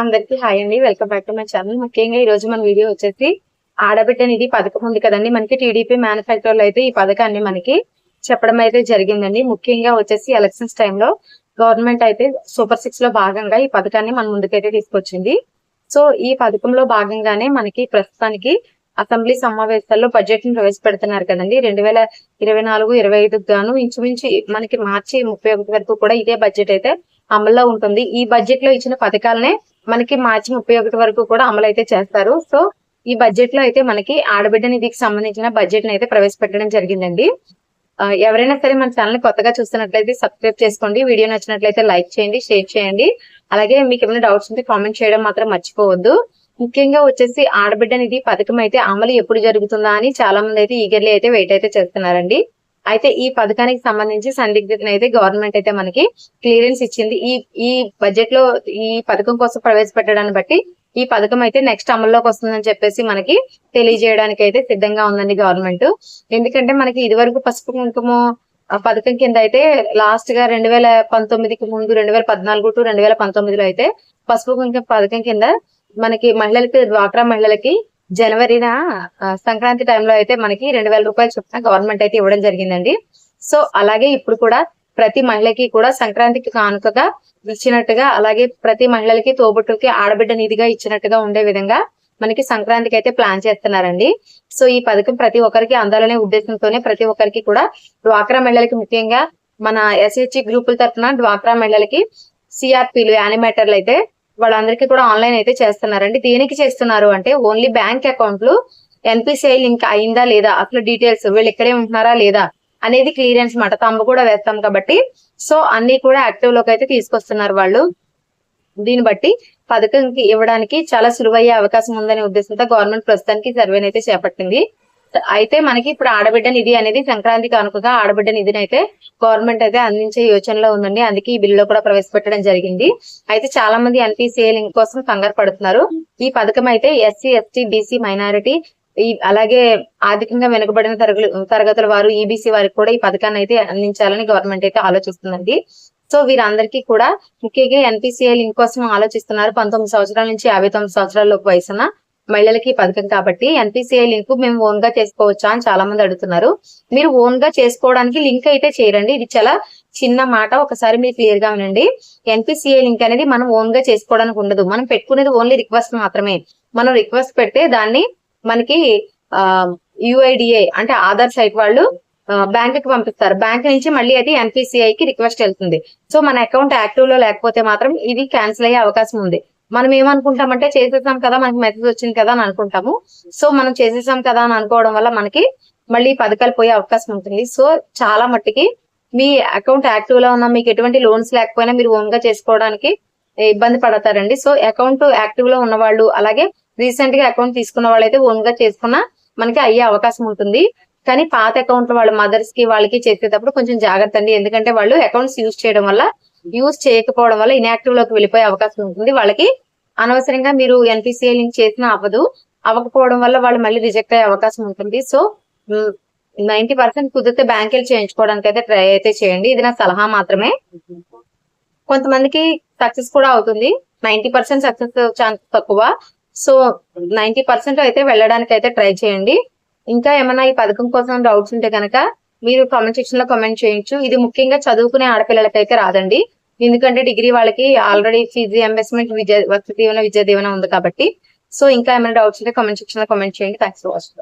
అందరికి హాయ్ అండి. Welcome back to my channel ముఖ్యంగా ఈ రోజు మన వీడియో వచ్చేసి ఆడబిడ్డ అనేది పథకం ఉంది కదండి. మనకి టీడీపీ మ్యానుఫ్యాక్చర్లు అయితే ఈ పథకాన్ని మనకి చెప్పడం అయితే జరిగిందండి. ముఖ్యంగా వచ్చేసి ఎలక్షన్స్ టైంలో గవర్నమెంట్ అయితే సూపర్ సిక్స్లో భాగంగా ఈ పథకాన్ని మన ముందుకైతే తీసుకొచ్చింది. సో ఈ పథకంలో భాగంగానే మనకి ప్రస్తుతానికి అసెంబ్లీ సమావేశాల్లో బడ్జెట్ని ప్రవేశపెడుతున్నారు కదండి. రెండు వేల ఇరవై నాలుగు ఇరవై ఐదుకు గాను ఇంచుమించు మనకి మార్చి ముప్పై ఒకటి వరకు కూడా ఇదే బడ్జెట్ అయితే అమల్లో ఉంటుంది. ఈ బడ్జెట్లో ఇచ్చిన పథకాలనే మనకి మార్చి ముప్పై ఒకటి వరకు కూడా అమలు అయితే చేస్తారు. సో ఈ బడ్జెట్లో అయితే మనకి ఆడబిడ్డ నిధికి సంబంధించిన బడ్జెట్ని అయితే ప్రవేశపెట్టడం జరిగిందండి. ఎవరైనా సరే మన ఛానల్ కొత్తగా చూస్తున్నట్లయితే సబ్స్క్రైబ్ చేసుకోండి. వీడియో నచ్చినట్లయితే లైక్ చేయండి షేర్ చేయండి. అలాగే మీకు ఏమైనా డౌట్స్ ఉంటే కామెంట్ చేయడం మాత్రం మర్చిపోవద్దు. ముఖ్యంగా వచ్చేసి ఆడబిడ్డ నిధి పథకం అయితే అమలు ఎప్పుడు జరుగుతుందా అని చాలా మంది అయితే ఈగర్లీ అయితే వెయిట్ అయితే చేస్తున్నారండి. అయితే ఈ పథకానికి సంబంధించి సందిగ్ధతను అయితే గవర్నమెంట్ అయితే మనకి క్లియరెన్స్ ఇచ్చింది. ఈ ఈ బడ్జెట్లో ఈ పథకం కోసం ప్రవేశపెట్టడాన్ని బట్టి ఈ పథకం అయితే నెక్స్ట్ అమల్లోకి వస్తుందని చెప్పేసి మనకి తెలియజేయడానికి అయితే సిద్ధంగా ఉందండి గవర్నమెంట్. ఎందుకంటే మనకి ఇదివరకు పసుపు కుంకుమ పథకం కింద అయితే లాస్ట్గా రెండు వేల పంతొమ్మిదికి ముందు రెండు వేల పద్నాలుగు టు రెండు వేల పంతొమ్మిదిలో అయితే పసుపు కుంకుమ పథకం కింద మనకి మహిళలకి డ్వాక్రా మహిళలకి జనవరిన సంక్రాంతి టైంలో అయితే మనకి రెండు వేల రూపాయలు చొప్పున గవర్నమెంట్ అయితే ఇవ్వడం జరిగిందండి. సో అలాగే ఇప్పుడు కూడా ప్రతి మహిళకి కూడా సంక్రాంతికి కానుకగా ఇచ్చినట్టుగా అలాగే ప్రతి మహిళలకి తోబుట్టుకి ఆడబిడ్డ నిధిగా ఇచ్చినట్టుగా ఉండే విధంగా మనకి సంక్రాంతికి అయితే ప్లాన్ చేస్తున్నారండి. సో ఈ పథకం ప్రతి ఒక్కరికి అందాలనే ఉద్దేశంతోనే ప్రతి ఒక్కరికి కూడా డ్వాక్రా మహిళలకి ముఖ్యంగా మన ఎస్హెచ్ గ్రూపుల తరఫున డ్వాక్రా మహిళలకి సిఆర్పీలు యానిమేటర్లు అయితే వాళ్ళందరికీ కూడా ఆన్లైన్ అయితే చేస్తున్నారండి. దేనికి చేస్తున్నారు అంటే ఓన్లీ బ్యాంక్ అకౌంట్లు ఎన్పిసిఐ లింక్ అయిందా లేదా అసలు డీటెయిల్స్ వీళ్ళు ఇక్కడే ఉంటున్నారా లేదా అనేది క్లియరెన్స్ మాట తంబు కూడా వేస్తాం కాబట్టి. సో అన్ని కూడా యాక్టివ్లోకి అయితే తీసుకొస్తున్నారు వాళ్ళు. దీన్ని బట్టి పథకంకి ఇవ్వడానికి చాలా సులువయ్యే అవకాశం ఉందనే ఉద్దేశంతో గవర్నమెంట్ ప్రస్తుతానికి సర్వేని అయితే చేపట్టింది. అయితే మనకి ఇప్పుడు ఆడబిడ్డ నిధి అనేది సంక్రాంతి కానుకగా ఆడబిడ్డ నిధిని అయితే గవర్నమెంట్ అయితే అందించే యోచనలో ఉందండి. అందుకే ఈ బిల్లులో కూడా ప్రవేశపెట్టడం జరిగింది. అయితే చాలా మంది ఎన్పిసిఐ లింక్ కోసం కంగారు పడుతున్నారు. ఈ పథకం అయితే ఎస్సీ ఎస్టీ బీసీ మైనారిటీ ఈ అలాగే ఆర్థికంగా వెనుకబడిన తరగలు తరగతుల వారు ఈబీసీ వారికి కూడా ఈ పథకాన్ని అయితే అందించాలని గవర్నమెంట్ అయితే ఆలోచిస్తుందండి. సో వీరందరికీ కూడా ముఖ్యంగా ఎన్పిసిఐ లింక్ కోసం ఆలోచిస్తున్నారు. పంతొమ్మిది సంవత్సరాల నుంచి యాభై తొమ్మిది సంవత్సరాలలోపు వయసున్న మహిళలకి పథకం కాబట్టి ఎన్పిసిఐ లింక్ మేము ఓన్గా చేసుకోవచ్చా అని చాలా మంది అడుగుతున్నారు. మీరు ఓన్గా చేసుకోవడానికి లింక్ అయితే చేయరండి. ఇది చాలా చిన్న మాట. ఒకసారి మీరు క్లియర్గా వినండి. ఎన్పిసిఐ లింక్ అనేది మనం ఓన్గా చేసుకోవడానికి ఉండదు. మనం పెట్టుకునేది ఓన్లీ రిక్వెస్ట్ మాత్రమే. మనం రిక్వెస్ట్ పెడితే దాన్ని మనకి యుఐడిఏ అంటే ఆధార్ సైట్ వాళ్ళు బ్యాంక్కి పంపిస్తారు. బ్యాంక్ నుంచి మళ్ళీ అది ఎన్పిసిఐ కి రిక్వెస్ట్ వెళ్తుంది. సో మన అకౌంట్ యాక్టివ్లో లేకపోతే మాత్రం ఇది క్యాన్సిల్ అయ్యే అవకాశం ఉంది. మనం ఏమనుకుంటామంటే చేసేసాం కదా మనకి మెసేజ్ వచ్చింది కదా అని అనుకుంటాము. సో మనం చేసేసాం కదా అని అనుకోవడం వల్ల మనకి మళ్ళీ పథకాలు పోయే అవకాశం ఉంటుంది. సో చాలా మట్టికి మీ అకౌంట్ యాక్టివ్లో ఉన్న మీకు ఎటువంటి లోన్స్ లేకపోయినా మీరు ఓన్గా చేసుకోవడానికి ఇబ్బంది పడతారండి. సో అకౌంట్ యాక్టివ్లో ఉన్న వాళ్ళు అలాగే రీసెంట్గా అకౌంట్ తీసుకున్న వాళ్ళైతే ఓన్గా చేసుకున్న మనకి అయ్యే అవకాశం ఉంటుంది. కానీ పాత అకౌంట్ వాళ్ళ మదర్స్కి వాళ్ళకి చేసేటప్పుడు కొంచెం జాగ్రత్త అండి. ఎందుకంటే వాళ్ళు అకౌంట్స్ యూజ్ చేయడం వల్ల యూజ్ చేయకపోవడం వల్ల ఇన్యాక్టివ్లోకి వెళ్ళిపోయే అవకాశం ఉంటుంది. వాళ్ళకి అనవసరంగా మీరు ఎన్పిసిఐ లింక్ చేసినా అవ్వదు. అవ్వకపోవడం వల్ల వాళ్ళు మళ్ళీ రిజెక్ట్ అయ్యే అవకాశం ఉంటుంది. సో నైన్టీ పర్సెంట్ కుదిరితే బ్యాంకులు వెళ్ళి చేయించుకోవడానికి అయితే ట్రై అయితే చేయండి. ఇది నా సలహా మాత్రమే. కొంతమందికి సక్సెస్ కూడా అవుతుంది. నైన్టీ పర్సెంట్ సక్సెస్ ఛాన్స్ తక్కువ. సో నైన్టీ పర్సెంట్ అయితే వెళ్ళడానికి అయితే ట్రై చేయండి. ఇంకా ఏమైనా ఈ పథకం కోసం డౌట్స్ ఉంటే కనుక మీరు కామెంట్ సెక్షన్లో కామెంట్ చేయొచ్చు. ఇది ముఖ్యంగా చదువుకునే ఆడపిల్లలకైతే రాదండి. ఎందుకంటే డిగ్రీ వాళ్ళకి ఆల్రెడీ ఫీజు ఎంబెస్మెంట్ విద్యా వసతి దీవెన విద్యా దీవెన ఉంది కాబట్టి. సో ఇంకా ఏమైనా డౌట్స్ ఉంటే కామెంట్ సెక్షన్లో కామెంట్ చేయండి. Thanks for watching